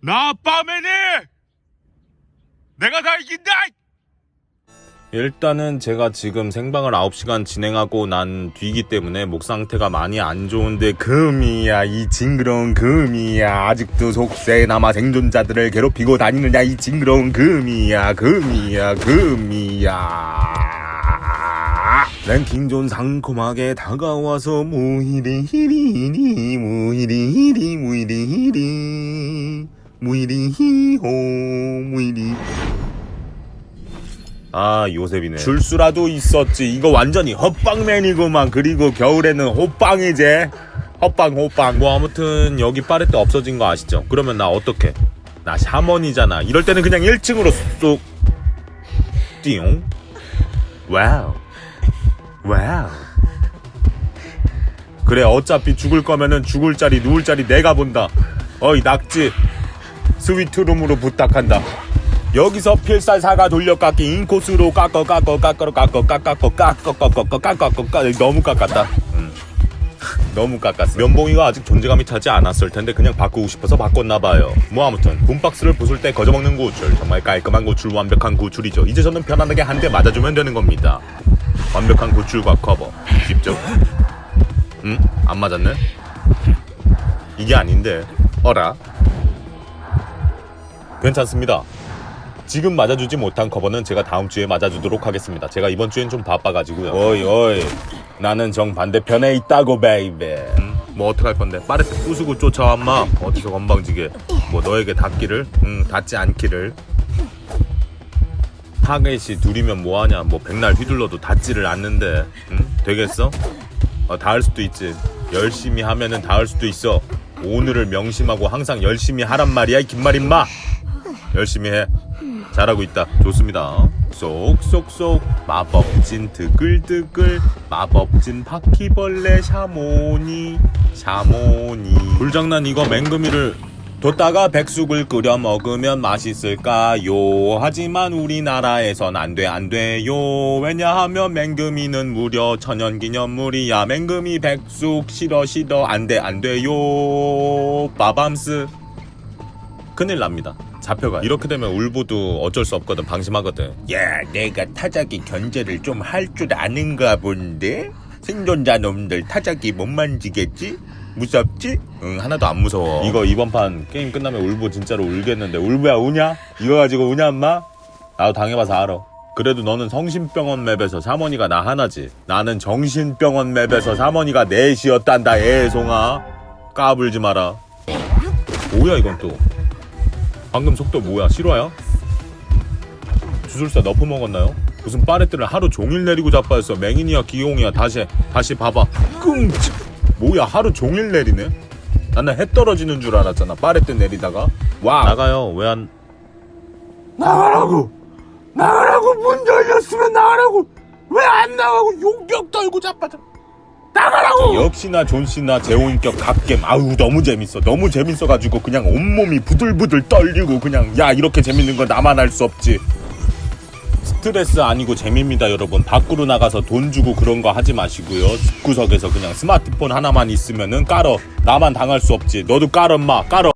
나 빠매니 내가 다 이긴다! 일단은 제가 지금 생방을 9시간 진행하고 난 뒤이기 때문에 목 상태가 많이 안 좋은데 금이야 이 징그러운 금이야. 아직도 속세에 남아 생존자들을 괴롭히고 다니느냐 이 징그러운 금이야 금이야 금이야. 랭킹존 상콤하게 다가와서 무히리 히리니 무히리 히리 무히리히리 무히리히호 무히리. 아 요셉이네. 줄수라도 있었지. 이거 완전히 헛빵맨이구만. 그리고 겨울에는 호빵이지 헛빵 호빵. 뭐 아무튼 여기 빠레트 없어진 거 아시죠? 그러면 나 어떡해? 나 샤먼이잖아. 이럴 때는 그냥 1층으로 쏙 띠용. 와우. 와우. 그래 어차피 죽을 거면은 죽을 자리 누울 자리 내가 본다. 어이 낙지 스위트룸으로 부탁한다 여기서 필살사가 돌려깎기 인코스로 깎어 깎어 깎어 깎어 깎어 깎어 깎어 깎어 깎어 너무 깎았다 음. 너무 깎았어 면봉이가 아직 존재감이 차지 않았을 텐데 그냥 바꾸고 싶어서 바꿨나 봐요 뭐 아무튼 붐박스를 부술 때 거저먹는 구출 정말 깔끔한 구출 완벽한 구출이죠 이제 저는 편안하게 한 대 맞아주면 되는 겁니다 완벽한 구출과 커버 쉽죠? 응? 안 맞았네? 이게 아닌데 어라 괜찮습니다. 지금 맞아주지 못한 커버는 제가 다음 주에 맞아주도록 하겠습니다. 제가 이번 주엔 좀 바빠가지고요. 어이 어이. 나는 정 반대편에 있다고 베이베. 음, 뭐 어떡할 건데? 빠르게 부수고 쫓아와 마. 어디서 건방지게. 뭐 너에게 닿기를? 응 닿지 않기를. 타겟이 둘이면 뭐하냐? 뭐 백날 휘둘러도 닿지를 않는데. 응? 되겠어? 어, 닿을 수도 있지. 열심히 하면은 닿을 수도 있어. 오늘을 명심하고 항상 열심히 하란 말이야 이 긴말 임마 열심히 해 잘하고 있다. 좋습니다. 쏙쏙쏙 마법진 드글드글 마법진 바퀴벌레 샤모니 샤모니 불장난 이거 맹금이를 뒀다가 백숙을 끓여 먹으면 맛있을까요? 하지만 우리나라에선 안 돼, 안 돼요. 왜냐하면 맹금이는 무려 천연기념물이야. 맹금이 백숙 싫어, 싫어, 안 돼, 안 돼요. 빠밤스. 큰일 납니다. 잡혀가. 이렇게 되면 울보도 어쩔 수 없거든. 방심하거든. 야, 내가 타자기 견제를 좀 할 줄 아는가 본데? 생존자 놈들 타자기 못 만지겠지? 무섭지? 응, 하나도 안 무서워. 이거 이번 판 게임 끝나면 울보 진짜로 울겠는데. 울보야, 우냐? 이거 가지고 우냐, 엄마? 나도 당해봐서 알아. 그래도 너는 성심병원 맵에서 사머니가 나 하나지. 나는 정신병원 맵에서 사머니가 넷이었단다, 애송아. 까불지 마라. 뭐야, 이건 또. 방금 속도 뭐야? 실화야? 주술사 너프 먹었나요? 무슨 빠레트를 하루 종일 내리고 자빠졌어. 맹인이야, 기용이야. 다시, 다시 봐봐. 끙치. 뭐야, 하루 종일 내리네? 나는 해 떨어지는 줄 알았잖아. 빠레트 내리다가. 와. 나가요. 왜 안. 나가라고! 나가라고! 문 열렸으면 나가라고! 왜 안 나가고 용병 떨고 자빠져! 나가라고! 역시나 존씨나 제온격 갓겜. 아우 너무 재밌어. 너무 재밌어가지고 그냥 온몸이 부들부들 떨리고 그냥 야 이렇게 재밌는 건 나만 할수 없지. 스트레스 아니고 재미입니다 여러분. 밖으로 나가서 돈 주고 그런 거 하지 마시고요. 집구석에서 그냥 스마트폰 하나만 있으면은 깔어. 나만 당할 수 없지. 너도 깔어 마. 깔어